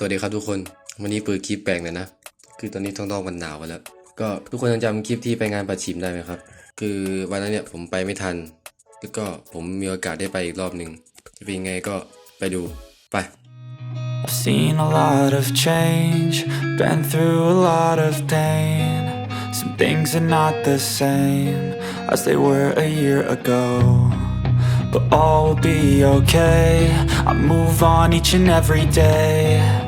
สวัสดีครับทุกคน วันนี้เปิดคลิปแปลกหน่อยนะ คือตอนนี้ท้องนอกมันหนาวกันแล้ว ก็ทุกคนยังจำคลิปที่ไปงานปัดชิมได้ไหมครับ คือวันนั้นเนี่ยผมไปไม่ทัน แล้วก็ผมมีโอกาสได้ไปอีกรอบหนึ่งจะเป็นยังไงก็ไปดู ไป I've seen a lot of change, been through a lot of pain. Some things are not the same as they were a year ago. But all will be okay. I move on each and every day.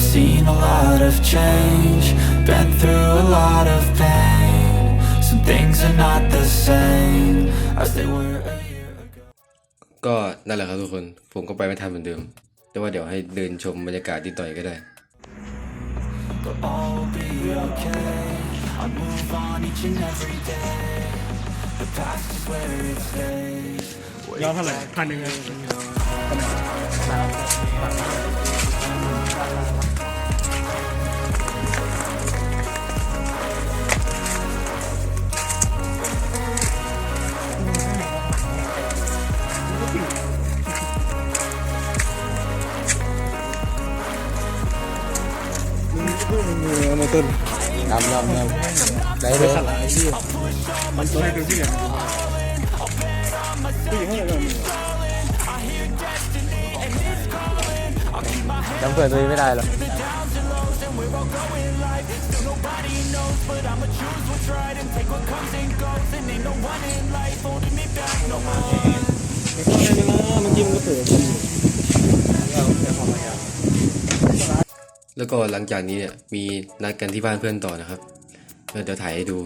I've seen a lot of change, been through a lot of pain. Some things are not the same as they were a year ago. ก็นั่นแหละครับทุกคน ผมก็ไปไม่ทันเหมือนเดิม แต่ว่าเดี๋ยวให้เดินชมบรรยากาศที่ต่อยก็ได้ But all will be okay. I move on each and every day. The past is where it stays. ยอดเท่าไหร่พันหนึ่งเลย ต้นนำนำนำได้เลยมันตัวให้ดูที่ไหนผู้หญิงเท่าไหร่กันจำเพื่อนตัวเองไม่ได้หรอกมันจิ้มก็เปิด แล้วก็หลังจากนี้เนี่ยมีนัดกันที่บ้านเพื่อนต่อนะครับเดี๋ยวถ่ายให้ดู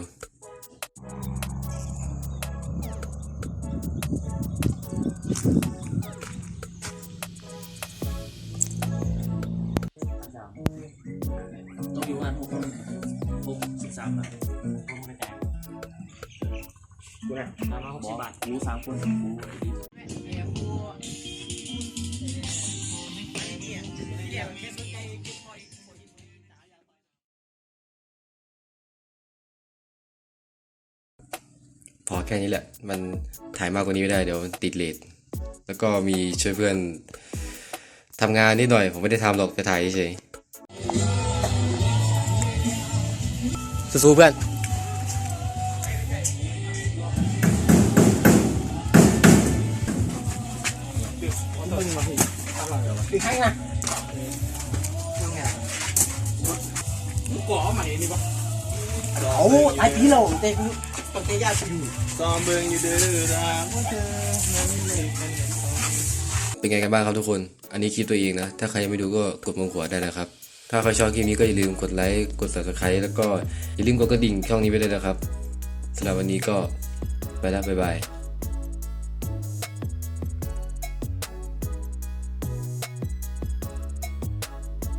ต้องอยู่กันหกหกสิบสามบาทหกไม่แตกกูนะสามร้อยหกสิบบาทรู้สามคนกู พอแค่นี้แหละ มันถ่ายมากกว่านี้ไม่ได้เดี๋ยวติดเลทแล้วก็มีช่วยเพื่อนทำงานนิดหน่อย ผมไม่ได้ทำหรอกไปถ่ายเฉยสู้ๆเพื่อนก่อใหม่นี่ปะ โอ้ไอพี่เราเตะเตะยากซอมเบิงอยู่เด้อรางว่าเธอนั้นไม่เป็นเป็นไงกันบ้างครับทุกคน อันนี้คลิปตัวเองนะ ถ้าใครยังไม่ดูก็กดมงขวาได้นะครับ ถ้าใครชอบคลิปนี้ก็อย่าลืมกดไลค์ กด subscribe แล้วก็อย่าลืมกดกระดิ่งช่องนี้ไว้ด้วยนะครับสำหรับวันนี้ก็ไปแล้วบ๊ายบาย